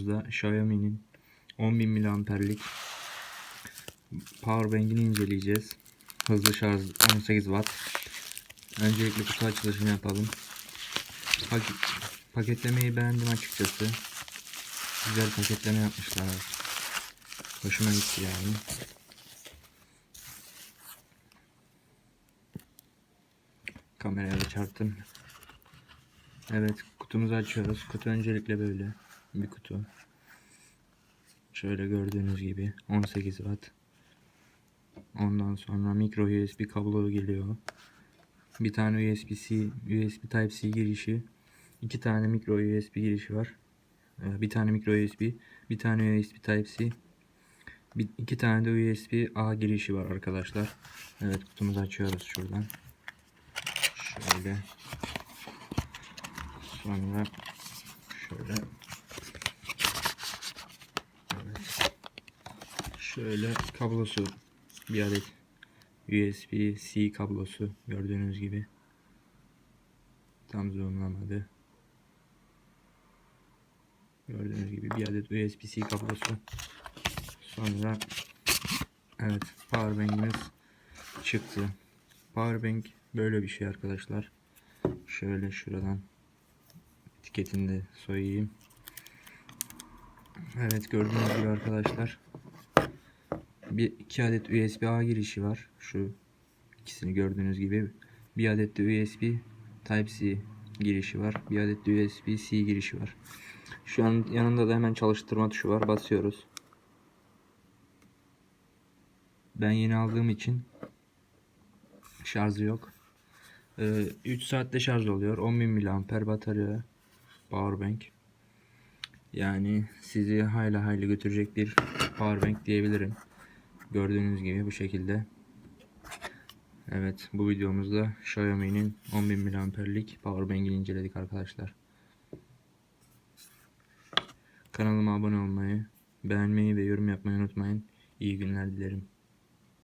videomuzda Xiaomi'nin 10.000 miliamperlik powerbank'ini inceleyeceğiz. Hızlı şarj 18 watt. Öncelikle kutu açılışını yapalım. Pak- paketlemeyi beğendim açıkçası. Güzel paketleme yapmışlar. Hoşuma gitti yani. Kameraya da çarptım. Evet kutumuzu açıyoruz. Kutu öncelikle böyle bir kutu. Şöyle gördüğünüz gibi 18 watt. Ondan sonra micro USB kablo geliyor. Bir tane USB-C, USB Type-C girişi. iki tane micro USB girişi var. Ee, Bir tane micro USB, bir tane USB Type-C. İki tane de USB A girişi var arkadaşlar. Evet kutumuzu açıyoruz şuradan. Şöyle. Sonra şöyle. Evet. Şöyle kablosu bir adet USB-C kablosu gördüğünüz gibi. Tam zoomlamadı. Gördüğünüz gibi bir adet USB-C kablosu. Sonra evet powerbank'imiz çıktı. Powerbank böyle bir şey arkadaşlar. Şöyle şuradan etiketini de soyayım. Evet gördüğünüz gibi arkadaşlar. Bir iki adet USB A girişi var. Şu ikisini gördüğünüz gibi. Bir adet de USB Type-C girişi var. Bir adet de USB-C girişi var. Şu an yanında da hemen çalıştırma tuşu var. Basıyoruz. Ben yeni aldığım için şarjı yok. Ee, 3 saatte şarj oluyor. 10.000 mAh batarya powerbank. Yani sizi hayli hayli götürecek bir powerbank diyebilirim. Gördüğünüz gibi bu şekilde. Evet bu videomuzda Xiaomi'nin 10.000 mAh'lik powerbank'ini inceledik arkadaşlar. Kanalıma abone olmayı, beğenmeyi ve yorum yapmayı unutmayın. İyi günler dilerim.